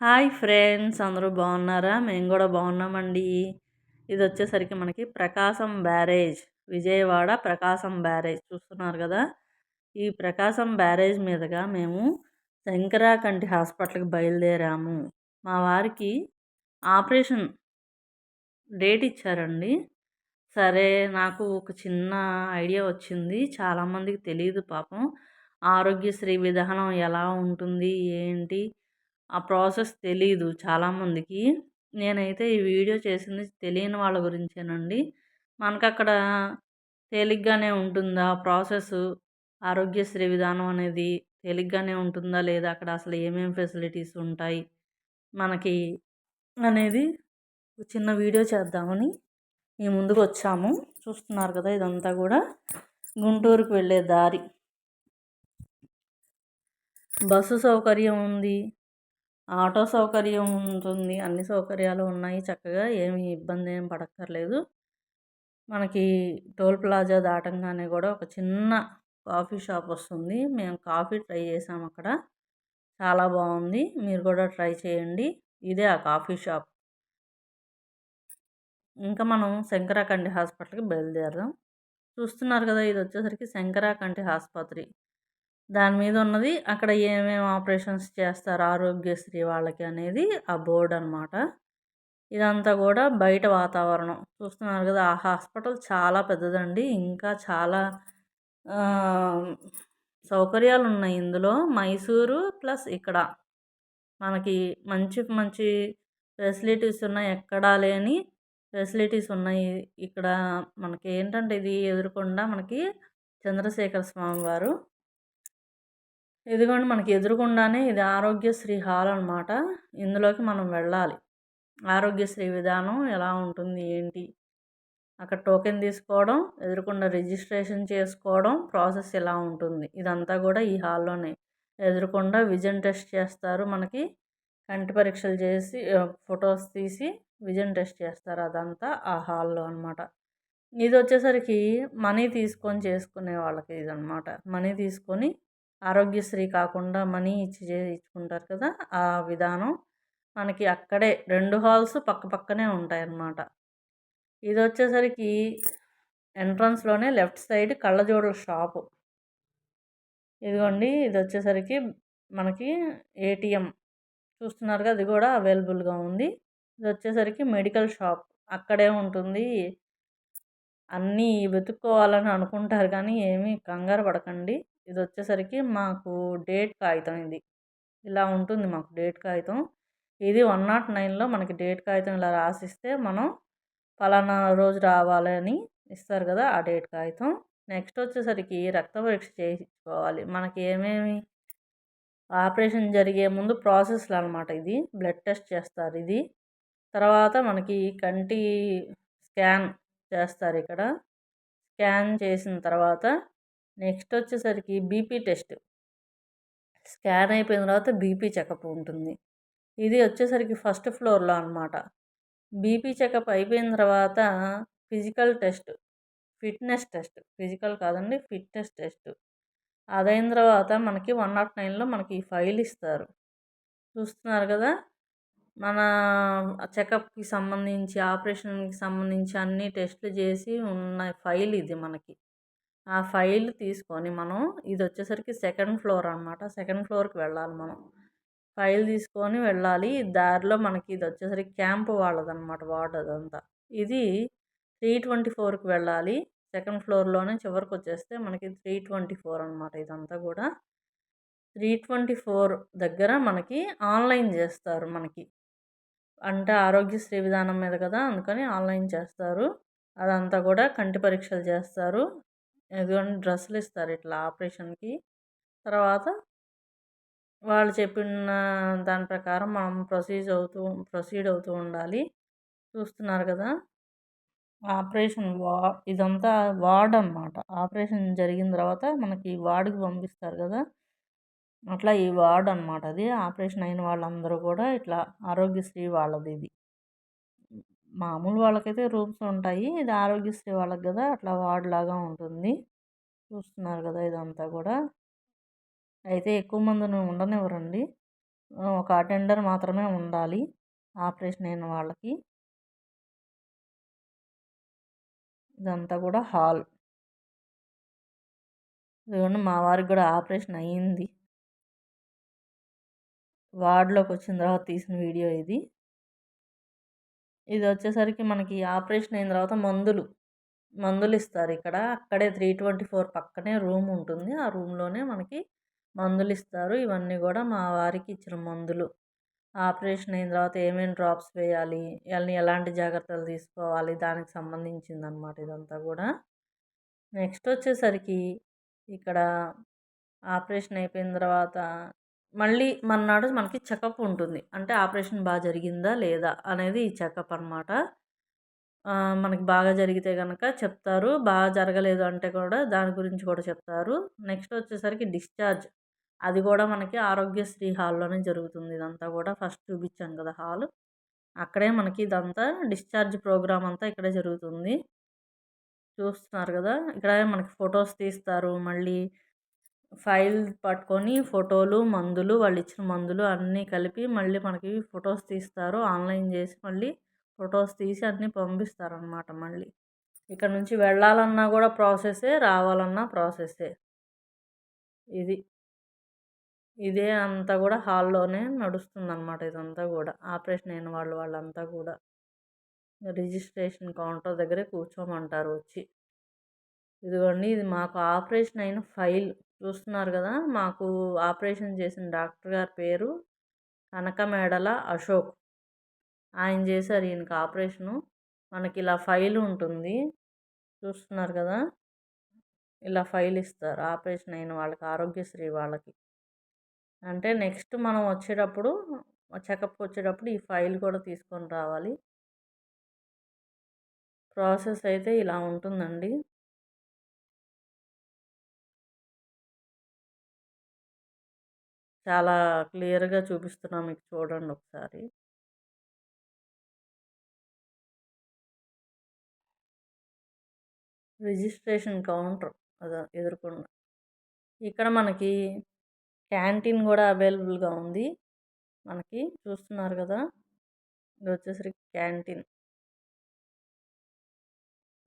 Hi friends అందరూ బాగున్నారా? మేము కూడా బాగున్నామండి. ఇది వచ్చేసరికి మనకి ప్రకాశం బ్యారేజ్ విజయవాడ ప్రకాశం బ్యారేజ్ చూస్తున్నారు కదా? ఈ ప్రకాశం బ్యారేజ్ మీదుగా మేము శంకరాకంటి హాస్పిటల్కి బయలుదేరాము. మా వారికి ఆపరేషన్ డేట్ ఇచ్చారండి. సరే నాకు ఒక చిన్న ఐడియా వచ్చింది. చాలామందికి తెలియదు పాపం. ఆరోగ్యశ్రీ విధానం ఎలా ఉంటుంది? ఏంటి? ఆ ప్రాసెస్ తెలీదు చాలామందికి నేనైతే ఈ వీడియో చేసింది తెలియని వాళ్ళ గురించేనండి. మనకు అక్కడ తేలిగ్గానే ఉంటుందా ప్రాసెస్? ఆరోగ్యశ్రీ విధానం అనేది తేలిగ్గానే ఉంటుందా? లేదా అక్కడ అసలు ఏమేమి ఫెసిలిటీస్ ఉంటాయి? మనకి అనేది చిన్న వీడియో చేద్దామని ఈ ముందుకు వచ్చాము చూస్తున్నారు కదా ఇదంతా కూడా. గుంటూరుకు వెళ్ళే దారి. బస్సు సౌకర్యం ఉంది. ఆటో సౌకర్యం ఉంటుంది. అన్ని సౌకర్యాలు ఉన్నాయి. చక్కగా ఏమి ఇబ్బంది ఏం పడక్కర్లేదు. మనకి టోల్ ప్లాజా దాటంగానే కూడా ఒక చిన్న కాఫీ షాప్ వస్తుంది. మేము కాఫీ ట్రై చేసాము అక్కడ. చాలా బాగుంది. మీరు కూడా ట్రై చేయండి. ఇదే ఆ కాఫీ షాప్. ఇంకా మనం శంకరాకంటి హాస్పిటల్కి బయలుదేరదాం. చూస్తున్నారు కదా ఇది వచ్చేసరికి శంకరాకంటి ఆసుపత్రి దాని మీద ఉన్నది అక్కడ ఏమేమి ఆపరేషన్స్ చేస్తారు ఆరోగ్యశ్రీ వాళ్ళకి అనేది ఆ బోర్డు అనమాట ఇదంతా కూడా బయట వాతావరణం. చూస్తున్నారు కదా ఆ హాస్పిటల్ చాలా పెద్దదండి. ఇంకా చాలా సౌకర్యాలు ఉన్నాయి ఇందులో. మైసూరు ప్లస్ ఇక్కడ. మనకి మంచి మంచి ఫెసిలిటీస్ ఉన్నాయి ఎక్కడా లేని ఫెసిలిటీస్ ఉన్నాయి. ఇక్కడ మనకి ఏంటంటే ఇది ఎదురుకుండా మనకి చంద్రశేఖర స్వామి వారు ఇదిగోండి మనకి ఎదురుగుండానే ఇది ఆరోగ్యశ్రీ హాల్ అనమాట ఇందులోకి మనం వెళ్ళాలి. ఆరోగ్యశ్రీ విధానం ఎలా ఉంటుంది ఏంటి? అక్కడ టోకెన్ తీసుకోవడం ఎదురుకుండా రిజిస్ట్రేషన్ చేసుకోవడం ప్రాసెస్ ఎలా ఉంటుంది? ఇదంతా కూడా ఈ హాల్లోనే. ఎదురుకుండా విజన్ టెస్ట్ చేస్తారు మనకి. కంటి పరీక్షలు చేసి ఫొటోస్ తీసి విజన్ టెస్ట్ చేస్తారు అదంతా ఆ హాల్లో అనమాట ఇది వచ్చేసరికి మనీ తీసుకొని చేసుకునే వాళ్ళకి ఇది అనమాట మనీ తీసుకొని ఆరోగ్యశ్రీ కాకుండా మనీ ఇచ్చి ఇచ్చుకుంటారు కదా! ఆ విధానం మనకి అక్కడే రెండు హాల్స్ పక్క పక్కనే ఉంటాయి అన్నమాట ఇది వచ్చేసరికి ఎంట్రన్స్లోనే లెఫ్ట్ సైడ్ కళ్ళజోడుల షాపు. ఇదిగోండి ఇది వచ్చేసరికి మనకి ఏటీఎం. చూస్తున్నారుగా అది కూడా అవైలబుల్గా ఉంది. ఇది వచ్చేసరికి మెడికల్ షాప్. అక్కడే ఉంటుంది. అన్నీ వెతుక్కోవాలని అనుకుంటారు కానీ ఏమీ కంగారు పడకండి. ఇది వచ్చేసరికి మాకు డేట్ కాగితం ఇది. ఇలా ఉంటుంది మాకు డేట్ కాగితం. ఇది వన్ నాట్ నైన్లో మనకి డేట్ కాగితం ఇలా రాసిస్తే మనం పలానా రోజు రావాలని ఇస్తారు కదా ఆ డేట్ కాగితం. నెక్స్ట్ వచ్చేసరికి రక్త పరీక్ష చేయించుకోవాలి. మనకి ఏమేమి ఆపరేషన్ జరిగే ముందు ప్రాసెస్లు అనమాట ఇది. బ్లడ్ టెస్ట్ చేస్తారు ఇది. తర్వాత మనకి కంటి స్కాన్ చేస్తారు ఇక్కడ. స్కాన్ చేసిన తర్వాత నెక్స్ట్ వచ్చేసరికి బీపీ టెస్ట్. స్కాన్ అయిపోయిన తర్వాత బీపీ చెకప్ ఉంటుంది. ఇది వచ్చేసరికి ఫస్ట్ ఫ్లోర్లో అనమాట బీపీ చెకప్ అయిపోయిన తర్వాత physical test fitness test. Physical కాదండి ఫిట్నెస్ టెస్ట్. అదైన తర్వాత మనకి వన్ నాట్ నైన్లో మనకి ఈ ఫైల్ ఇస్తారు. చూస్తున్నారు కదా? మన చెకప్కి సంబంధించి ఆపరేషన్కి సంబంధించి అన్ని టెస్టులు చేసి ఉన్న ఫైల్ ఇది మనకి. ఆ ఫైల్ తీసుకొని మనం ఇది వచ్చేసరికి సెకండ్ ఫ్లోర్ అనమాట సెకండ్ ఫ్లోర్కి వెళ్ళాలి మనం. ఫైల్ తీసుకొని వెళ్ళాలి. దారిలో మనకి ఇది వచ్చేసరికి క్యాంప్ వాళ్ళదనమాట వార్డ్ అదంతా. ఇది త్రీ ట్వంటీ ఫోర్కి వెళ్ళాలి. సెకండ్ ఫ్లోర్లోనే చివరికి వచ్చేస్తే మనకి త్రీ ట్వంటీ ఫోర్ అనమాట ఇదంతా కూడా. త్రీ ట్వంటీ ఫోర్ దగ్గర మనకి ఆన్లైన్ చేస్తారు మనకి. అంటే ఆరోగ్యశ్రీ విధానం మీద కదా అందుకని ఆన్లైన్ చేస్తారు. అదంతా కూడా కంటి పరీక్షలు చేస్తారు. ఇదిగోండి డ్రెస్సులు ఇస్తారు ఇట్లా ఆపరేషన్కి. తర్వాత వాళ్ళు చెప్పిన దాని ప్రకారం మనం ప్రొసీజ్ అవుతూ ప్రొసీడ్ అవుతూ ఉండాలి. చూస్తున్నారు కదా! ఆపరేషన్ వా ఇదంతా వార్డ్ అనమాట ఆపరేషన్ జరిగిన తర్వాత మనకి వార్డుకి పంపిస్తారు కదా! అట్లా ఈ వార్డ్ అనమాట అది. ఆపరేషన్ అయిన వాళ్ళందరూ కూడా ఇట్లా ఆరోగ్యశ్రీ వాళ్ళది ఇది. మామూలు వాళ్ళకైతే రూమ్స్ ఉంటాయి. ఇది ఆరోగ్యశ్రీ వాళ్ళకి కదా అట్లా వార్డ్ లాగా ఉంటుంది. చూస్తున్నారు కదా ఇదంతా కూడా. అయితే ఎక్కువ మందిని ఉండనివ్వరండి. ఒక అటెండర్ మాత్రమే ఉండాలి. ఆపరేషన్ అయిన వాళ్ళకి. ఇదంతా కూడా హాల్. ఇదిగోండి మా వారికి కూడా ఆపరేషన్ అయ్యింది వార్డులోకి వచ్చిన తర్వాత తీసిన వీడియో ఇది. ఇది వచ్చేసరికి మనకి ఆపరేషన్ అయిన తర్వాత మందులు మందులు ఇస్తారు ఇక్కడ. అక్కడే త్రీ ట్వంటీ ఫోర్ పక్కనే రూమ్ ఉంటుంది. ఆ రూమ్లోనే మనకి మందులు ఇస్తారు. ఇవన్నీ కూడా మా వారికి ఇచ్చిన మందులు. ఆపరేషన్ అయిన తర్వాత ఏమేమి డ్రాప్స్ వేయాలి ఇవన్నీ ఎలాంటి జాగ్రత్తలు తీసుకోవాలి దానికి సంబంధించింది అనమాట ఇదంతా కూడా. నెక్స్ట్ వచ్చేసరికి ఇక్కడ ఆపరేషన్ అయిపోయిన తర్వాత మళ్ళీ మన్నాడు మనకి చెకప్ ఉంటుంది. అంటే ఆపరేషన్ బాగా జరిగిందా లేదా అనేది ఈ చెకప్ అనమాట మనకి బాగా జరిగితే కనుక చెప్తారు. బాగా జరగలేదు అంటే కూడా దాని గురించి కూడా చెప్తారు. నెక్స్ట్ వచ్చేసరికి డిశ్చార్జ్. అది కూడా మనకి ఆరోగ్యశ్రీ హాల్లోనే జరుగుతుంది. ఇదంతా కూడా ఫస్ట్ చూపించాను కదా హాల్. అక్కడే మనకి ఇదంతా డిశ్చార్జ్ ప్రోగ్రామ్ అంతా ఇక్కడే జరుగుతుంది. చూస్తున్నారు కదా. ఇక్కడ మనకి ఫొటోస్ తీస్తారు. మళ్ళీ ఫైల్ పట్టుకొని ఫోటోలు మందులు వాళ్ళు ఇచ్చిన మందులు అన్నీ కలిపి మళ్ళీ మనకి ఫొటోస్ తీస్తారు. ఆన్లైన్ చేసి మళ్ళీ ఫొటోస్ తీసి అన్నీ పంపిస్తారనమాట మళ్ళీ. ఇక్కడ నుంచి వెళ్ళాలన్నా కూడా ప్రాసెసే రావాలన్నా ప్రాసెసే. ఇది. ఇదే అంతా కూడా హాల్లోనే నడుస్తుందన్నమాట ఇదంతా కూడా. ఆపరేషన్ అయిన వాళ్ళు వాళ్ళంతా కూడా. రిజిస్ట్రేషన్ కౌంటర్ దగ్గరే కూర్చోమంటారు వచ్చి. ఇదిగోండి ఇది మాకు ఆపరేషన్ అయిన ఫైల్. చూస్తున్నారు కదా! మాకు ఆపరేషన్ చేసిన డాక్టర్ గారి పేరు కనకమేడల అశోక్. ఆయన చేశారు ఈయనకి ఆపరేషను. మనకి ఇలా ఫైల్ ఉంటుంది. చూస్తున్నారు కదా! ఇలా ఫైల్ ఇస్తారు. ఆపరేషన్ అయిన వాళ్ళకి ఆరోగ్యశ్రీ వాళ్ళకి. అంటే నెక్స్ట్ మనం వచ్చేటప్పుడు చెకప్ వచ్చేటప్పుడు ఈ ఫైల్ కూడా తీసుకొని రావాలి. ప్రాసెస్ అయితే ఇలా ఉంటుందండి. చాలా క్లియర్గా చూపిస్తున్నా మీకు చూడండి ఒకసారి. రిజిస్ట్రేషన్ కౌంటర్ అదా ఎదుర్కొన్న ఇక్కడ మనకి క్యాంటీన్ కూడా అవైలబుల్గా ఉంది. మనకి చూస్తున్నారు కదా! ఇది వచ్చేసరికి క్యాంటీన్.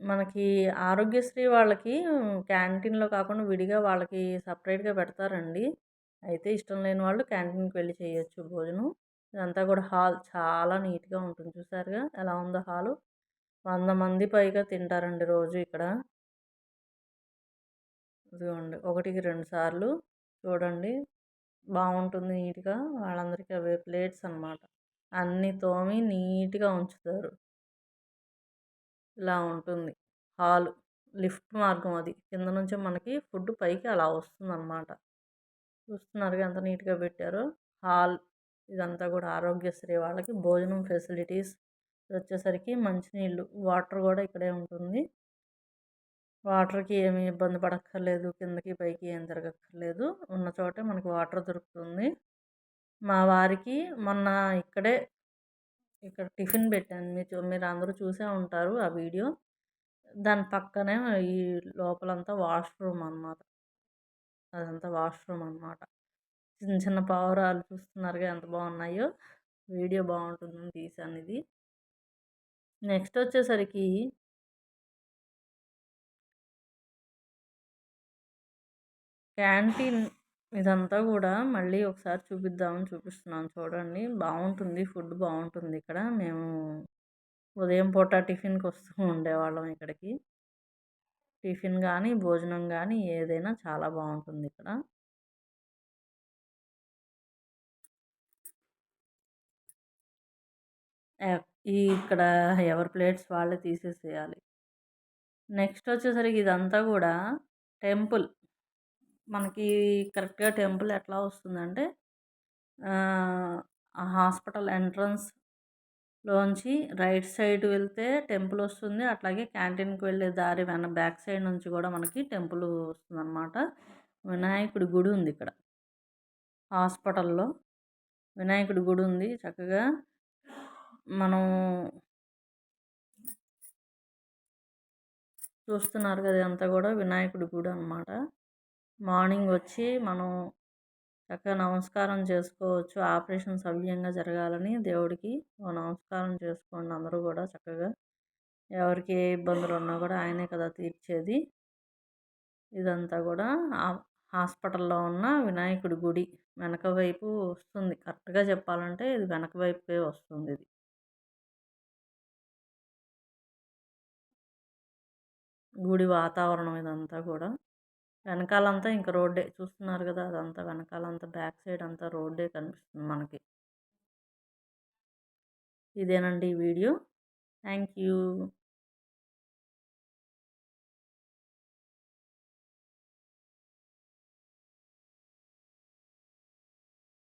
మనకి ఆరోగ్యశ్రీ వాళ్ళకి క్యాంటీన్లో కాకుండా విడిగా వాళ్ళకి సపరేట్గా పెడతారండి. అయితే ఇష్టం లేని వాళ్ళు క్యాంటీన్కి వెళ్ళి చేయొచ్చు భోజనం. ఇదంతా కూడా హాల్ చాలా నీట్గా ఉంటుంది చూసారుగా. ఎలా ఉందో హాలు. వంద మంది పైగా తింటారండి రోజు ఇక్కడ. ఇదిగోండి ఒకటికి రెండు సార్లు చూడండి. బాగుంటుంది నీట్గా. వాళ్ళందరికీ అవే ప్లేట్స్ అనమాట అన్నీ తోమి నీట్గా ఉంచుతారు. ఇలా ఉంటుంది హాల్. లిఫ్ట్ మార్గం అది. కింద నుంచి మనకి ఫుడ్ పైకి అలా వస్తుంది అనమాట చూస్తున్నారు ఎంత నీట్గా పెట్టారో. హాల్ ఇదంతా కూడా ఆరోగ్యశ్రీ వాళ్ళకి భోజనం ఫెసిలిటీస్ వచ్చేసరికి మంచినీళ్ళు వాటర్ కూడా ఇక్కడే ఉంటుంది. వాటర్కి ఏమీ ఇబ్బంది పడక్కర్లేదు కిందకి పైకి ఏం తిరగక్కర్లేదు. ఉన్న చోటే మనకి వాటర్ దొరుకుతుంది. మా వారికి మొన్న ఇక్కడే ఇక్కడ టిఫిన్ పెట్టాను. మీరు మీరు అందరూ చూసే ఉంటారు ఆ వీడియో. దాని పక్కనే ఈ లోపలంతా వాష్రూమ్ అన్నమాట. అదంతా వాష్రూమ్ అనమాట చిన్న చిన్న పావురాలు చూస్తున్నారుగా ఎంత బాగున్నాయో. వీడియో బాగుంటుందని తీసాను ఇది. నెక్స్ట్ వచ్చేసరికి క్యాంటీన్ ఇదంతా కూడా మళ్ళీ ఒకసారి చూపిద్దామని చూపిస్తున్నాను. చూడండి బాగుంటుంది. ఫుడ్ బాగుంటుంది ఇక్కడ. మేము ఉదయం పూట టిఫిన్కి వస్తూ ఉండేవాళ్ళం ఇక్కడికి. టిఫిన్ కానీ భోజనం కానీ ఏదైనా చాలా బాగుంటుంది ఇక్కడ. ఈ ఇక్కడ ఎవరి ప్లేట్స్ వాళ్ళే తీసేసేయాలి. నెక్స్ట్ వచ్చేసరికి ఇదంతా కూడా టెంపుల్. మనకి కరెక్ట్గా టెంపుల్ ఎట్లా వస్తుందంటే హాస్పిటల్ ఎంట్రన్స్ లోంచి రైట్ సైడ్ వెళ్తే టెంపుల్ వస్తుంది. అట్లాగే క్యాంటీన్కి వెళ్ళే దారి వెన బ్యాక్ సైడ్ నుంచి కూడా మనకి టెంపుల్ వస్తుంది అనమాట వినాయకుడి గుడి ఉంది ఇక్కడ. హాస్పిటల్లో వినాయకుడి గుడి ఉంది. చక్కగా మనం చూస్తున్నారు కదా అంతా కూడా వినాయకుడి గుడి అనమాట మార్నింగ్ వచ్చి మనం చక్కగా నమస్కారం చేసుకోవచ్చు. ఆపరేషన్ సవ్యంగా జరగాలని దేవుడికి ఓ నమస్కారం చేసుకోండి అందరూ కూడా చక్కగా. ఎవరికి ఏ ఇబ్బందులు ఉన్నా కూడా ఆయనే కదా తీర్చేది. ఇదంతా కూడా హాస్పిటల్లో ఉన్న వినాయకుడి గుడి వెనక వైపు వస్తుంది. కరెక్ట్గా చెప్పాలంటే ఇది వెనక వైపే వస్తుంది ఇది. గుడి వాతావరణం ఇదంతా కూడా. వెనకాలంతా ఇంకా రోడ్డే. చూస్తున్నారు కదా అదంతా వెనకాలంతా బ్యాక్ సైడ్ అంతా రోడ్డే కనిపిస్తుంది మనకి. ఇదేనండి ఈ వీడియో. Thank you